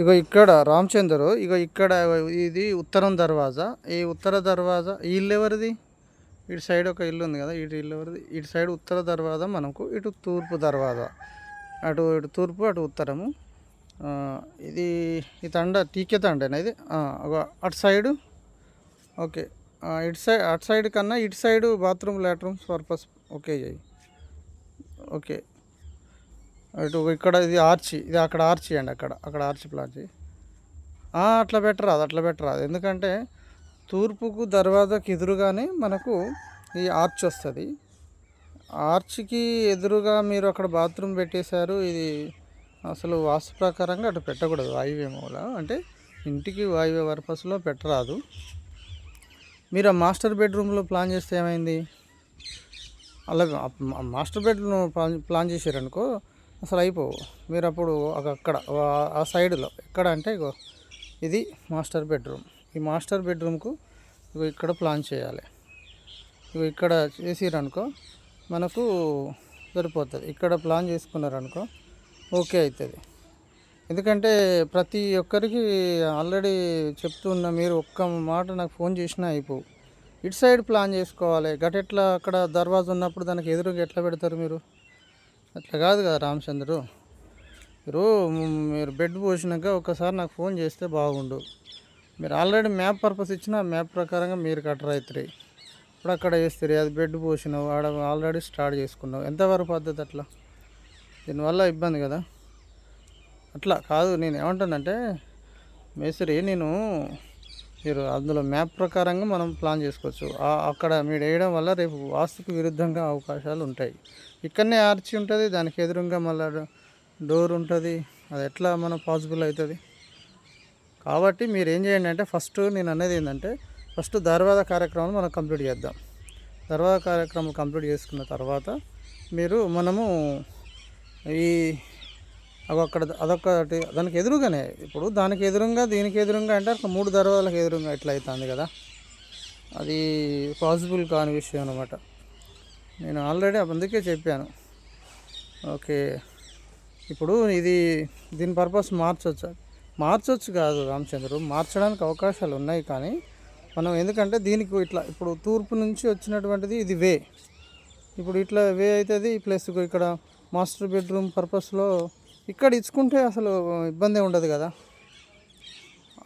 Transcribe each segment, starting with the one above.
ఇగో ఇక్కడ రామచంద్రు ఇగో ఇక్కడ ఇది ఉత్తరం దర్వాజా. ఈ ఉత్తర దర్వాజా ఈ ఇల్లు ఎవరిది? ఇటు సైడ్ ఒక ఇల్లు ఉంది కదా ఇటు ఇల్లు ఎవరిది? ఇటు సైడ్ ఉత్తర దర్వాజా మనకు ఇటు తూర్పు దర్వాజా. అటు ఇటు తూర్పు అటు ఉత్తరము. ఇది ఈ తండ టీకే తండేనా ఇది? అటు సైడు. ఓకే. ఇటు సైడ్ అటు సైడ్ కన్నా ఇటు సైడ్ బాత్రూమ్ లాట్రూమ్ పర్పస్ ఓకే చేయి. ఓకే. ఇటు ఇక్కడ ఇది ఆర్చి ఇది అక్కడ ఆర్చి అండి అక్కడ అక్కడ ఆర్చి ప్లాన్ చేయి. అట్లా పెట్టరాదు అట్లా పెట్టరాదు ఎందుకంటే తూర్పుకు దర్వాజాకి ఎదురుగానే మనకు ఈ ఆర్చ్ వస్తుంది. ఆర్చ్కి ఎదురుగా మీరు అక్కడ బాత్రూమ్ పెట్టేశారు ఇది అసలు వాస్తు ప్రకారంగా అటు పెట్టకూడదు వాయువ్య మూల. అంటే ఇంటికి వాయువ్య పర్పస్లో పెట్టరాదు. మీరు ఆ మాస్టర్ బెడ్రూమ్లో ప్లాన్ చేస్తే ఏమైంది? అలాగే మాస్టర్ బెడ్రూమ్ ప్లాన్ ప్లాన్ చేశారనుకో అసలు అయిపోవు మీరు అప్పుడు ఒక- అక్కడ ఆ- ఆ సైడ్లో ఎక్కడ అంటే ఇగో ఇది మాస్టర్ బెడ్రూమ్. ఈ మాస్టర్ బెడ్రూమ్కు ఇగో ఇక్కడ ప్లాన్ చేయాలి. ఇగో ఇక్కడ చేసిరనుకో మనకు సరిపోతుంది. ఇక్కడ ప్లాన్ చేసుకున్నారనుకో ఓకే అవుతుంది ఎందుకంటే ప్రతి ఒక్కరికి ఆల్రెడీ చెప్తున్న మీరు ఒక్క మాట నాకు ఫోన్ చేసినా అయిపోవు. ఇటు సైడ్ ప్లాన్ చేసుకోవాలి. గట్ ఎట్లా అక్కడ దర్వాజా ఉన్నప్పుడు దానికి ఎదురుగా ఎట్లా పెడతారు మీరు? అట్లా కాదు కదా రామచంద్రు. మీరు మీరు బెడ్ పోసినాక ఒకసారి నాకు ఫోన్ చేస్తే బాగుండు. మీరు ఆల్రెడీ మ్యాప్ పర్పస్ ఇచ్చిన మ్యాప్ ప్రకారంగా మీరు కట్టర్ అవుతారు ఇప్పుడు అక్కడ వేస్తారు అది బెడ్ పోసినావు ఆడ ఆల్రెడీ స్టార్ట్ చేసుకున్నావు. ఎంతవరకు పద్ధతి అట్లా? దీనివల్ల ఇబ్బంది కదా. అట్లా కాదు నేను ఏమంటానంటే మేస్త్రి నేను మీరు అందులో మ్యాప్ ప్రకారంగా మనం ప్లాన్ చేసుకోవచ్చు. అక్కడ మీరు వేయడం వల్ల రేపు వాస్తుకు విరుద్ధంగా అవకాశాలు ఉంటాయి. ఇక్కడనే ఆర్చి ఉంటుంది దానికి ఎదురుగా మళ్ళీ డోర్ ఉంటుంది. అది ఎట్లా మనం పాసిబుల్ అవుతుంది? కాబట్టి మీరు ఏం చేయండి అంటే ఫస్ట్ నేను అనేది ఏంటంటే ఫస్ట్ దర్వాజా కార్యక్రమం మనం కంప్లీట్ చేద్దాం. దర్వాజా కార్యక్రమం కంప్లీట్ చేసుకున్న తర్వాత మీరు మనము ఈ అక్కడ అదొకటి దానికి ఎదురుగానే ఇప్పుడు దానికి ఎదురుగా దీనికి ఎదురుగా అంటే అక్కడ మూడు దర్వాజలకు ఎదురుగా ఎట్లా అవుతుంది కదా. అది పాసిబుల్ కాని విషయం అనమాట నేను ఆల్రెడీ అందుకే చెప్పాను. ఓకే ఇప్పుడు ఇది దీని పర్పస్ మార్చొచ్చు? మార్చొచ్చు కాదు రామచంద్రు మార్చడానికి అవకాశాలు ఉన్నాయి కానీ మనం ఎందుకంటే దీనికి ఇట్లా ఇప్పుడు తూర్పు నుంచి వచ్చినటువంటిది ఇది వే. ఇప్పుడు ఇట్లా వే అవుతుంది ప్లస్ ఇక్కడ మాస్టర్ బెడ్రూమ్ పర్పస్లో ఇక్కడ ఇచ్చుకుంటే అసలు ఇబ్బంది ఉండదు కదా.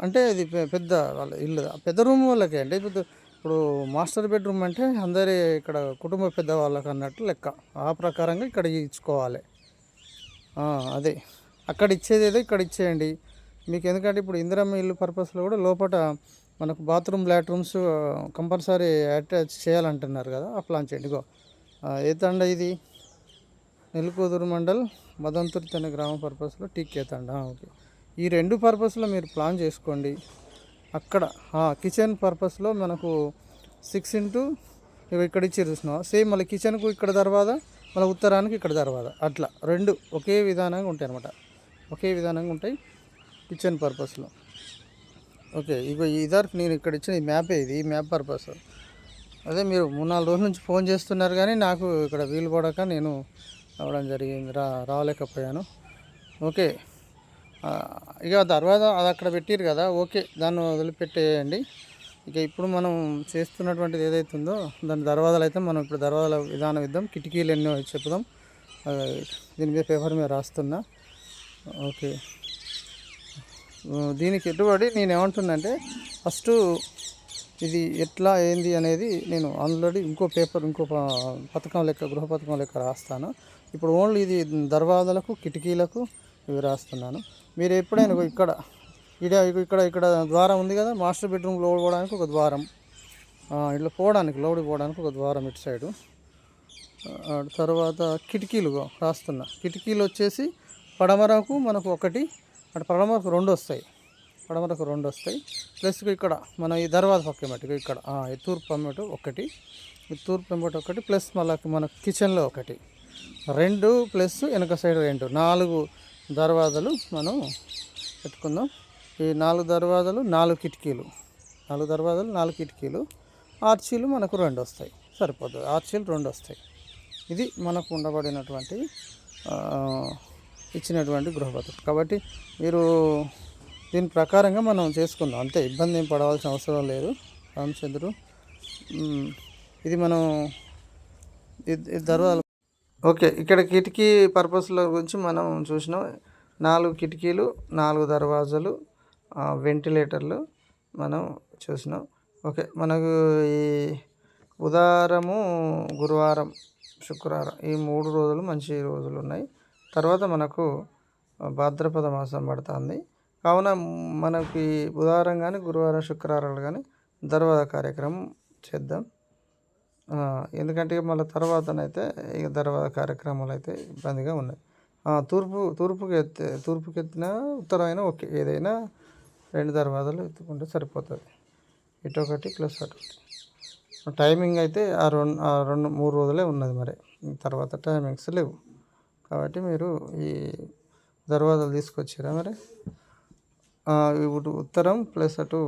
అంటే ఇది పెద్ద వాళ్ళ ఇల్లు. పెద్ద రూమ్ వాళ్ళకే అంటే ఇప్పుడు ఇప్పుడు మాస్టర్ బెడ్రూమ్ అంటే అందరి ఇక్కడ కుటుంబ పెద్ద వాళ్ళకి అన్నట్టు లెక్క. ఆ ప్రకారంగా ఇక్కడ ఇచ్చుకోవాలి. అదే. అక్కడ ఇచ్చేది ఏదో ఇక్కడ ఇచ్చేయండి. మీకు ఎందుకంటే ఇప్పుడు ఇందిరమ్మ ఇల్లు పర్పస్లో కూడా లోపల మనకు బాత్రూమ్ లాట్రూమ్స్ కంపల్సరీ అటాచ్ చేయాలంటున్నారు కదా. ఆ ప్లాన్ చేయండి. ఇగో. ఆ, ఏ ఇది? నెల్లికూదురు మండల్ మదంతుర్తి అనే గ్రామ పర్పస్లో టీకే తండ. ఓకే. ఈ రెండు పర్పస్లో మీరు ప్లాన్ చేసుకోండి. అక్కడ కిచెన్ పర్పస్లో మనకు సిక్స్ ఇంటూ ఇక్కడ ఇచ్చి చూసినావా? సేమ్ మళ్ళీ కిచెన్కు ఇక్కడ తర్వాత మళ్ళీ ఉత్తరానికి ఇక్కడ తర్వాత అట్లా రెండు ఒకే విధానంగా ఉంటాయి అనమాట ఒకే విధానంగా ఉంటాయి కిచెన్ పర్పస్లో. ఓకే ఇగో ఇదర్ నేను ఇక్కడ ఇచ్చిన ఈ మ్యాపే ఇది ఈ మ్యాప్ పర్పస్. అదే మీరు మూడు నాలుగు రోజుల నుంచి ఫోన్ చేస్తున్నారు కానీ నాకు ఇక్కడ వీలు పడక నేను రావడం జరిగింది. రా రాలేకపోయాను. ఓకే. ఇక తర్వాత అది అక్కడ పెట్టారు కదా. ఓకే. దాన్ని వదిలిపెట్టేయండి. ఇక ఇప్పుడు మనం చేస్తున్నటువంటిది ఏదైతే ఉందో దాని దర్వాజాలు అయితే మనం ఇప్పుడు దర్వాజాల విధానం ఇద్దాం. కిటికీలు ఎన్నో చెప్పుదాం. దీని మీద పేపర్ మీద రాస్తున్నా. ఓకే. దీనికి ఎటుబడి నేను ఏమంటున్నానంటే ఫస్ట్ ఇది ఎట్లా ఏంది అనేది నేను ఆల్రెడీ ఇంకో పేపర్ ఇంకో పథకం లెక్క గృహ పథకం లెక్క రాస్తాను. ఇప్పుడు ఓన్లీ ఇది దర్వాజలకు కిటికీలకు ఇవి రాస్తున్నాను. మీరు ఎప్పుడైనా ఇక్కడ ఇడ ఇక్కడ ఇక్కడ ద్వారం ఉంది కదా మాస్టర్ బెడ్రూమ్ లోడ్ పోవడానికి ఒక ద్వారం. ఇట్లా పోవడానికి లోడ్ పోవడానికి ఒక ద్వారం ఇటు సైడు. తర్వాత కిటికీలు రాస్తున్నా. కిటికీలు వచ్చేసి పడమరకు మనకు ఒకటి అటు పడమరకు రెండు వస్తాయి. పడమరకు రెండు వస్తాయి. ప్లస్ ఇక్కడ మన ఈ దర్వాజ పక్క మటుకు ఇక్కడ. ఈ తూర్పు అమ్మటు ఒకటి ఈ తూర్పు అమ్మటు ఒకటి ప్లస్ మళ్ళీ మన కిచెన్లో ఒకటి. రెండు ప్లస్ వెనక సైడ్ రెండు. నాలుగు దర్వాజలు మనం పెట్టుకుందాం. ఈ నాలుగు దర్వాజాలు నాలుగు కిటికీలు. నాలుగు దర్వాజాలు నాలుగు కిటికీలు. ఆర్చీలు మనకు రెండు వస్తాయి. సరిపోతుంది. ఆర్చీలు రెండు వస్తాయి. ఇది మనకు ఉండబడినటువంటి ఇచ్చినటువంటి గృహపత్రం కాబట్టి మీరు దీని ప్రకారంగా మనం చేసుకుందాం. అంతే ఇబ్బంది ఏం పడవలసిన అవసరం లేదు. రామచంద్రుడు ఇది మనం దర్వాజ ఓకే ఇక్కడ కిటికీ పర్పస్ల గురించి మనం చూసినాం. నాలుగు కిటికీలు నాలుగు దర్వాజాలు వెంటిలేటర్లు మనం చూసినాం. ఓకే మనకు ఈ ఉదారము గురువారం శుక్రవారం ఈ మూడు రోజులు మంచి రోజులు ఉన్నాయి. తర్వాత మనకు భాద్రపద మాసం పడుతుంది. కావున మనకి బుధవారం కానీ గురువారం శుక్రవారాలు కానీ దర్వాజ కార్యక్రమం చేద్దాం. ఎందుకంటే మళ్ళీ తర్వాతనైతే ఇక దర్వాజ కార్యక్రమాలు అయితే ఇబ్బందిగా ఉన్నాయి. తూర్పు తూర్పుకి ఎత్తే తూర్పుకి ఎత్తినా ఉత్తరమైనా ఓకే. ఏదైనా రెండు దర్వాజాలు ఎత్తుకుంటే సరిపోతుంది. ఇటు ఒకటి ప్లస్ అటు ఒకటి టైమింగ్ అయితే ఆ రెండు ఆ రెండు మూడు రోజులే ఉన్నది మరి. తర్వాత టైమింగ్స్ లేవు. కాబట్టి మీరు ఈ దర్వాజాలు తీసుకొచ్చారా మరి? ఇప్పుడు ఉత్తరం ప్లస్ అటు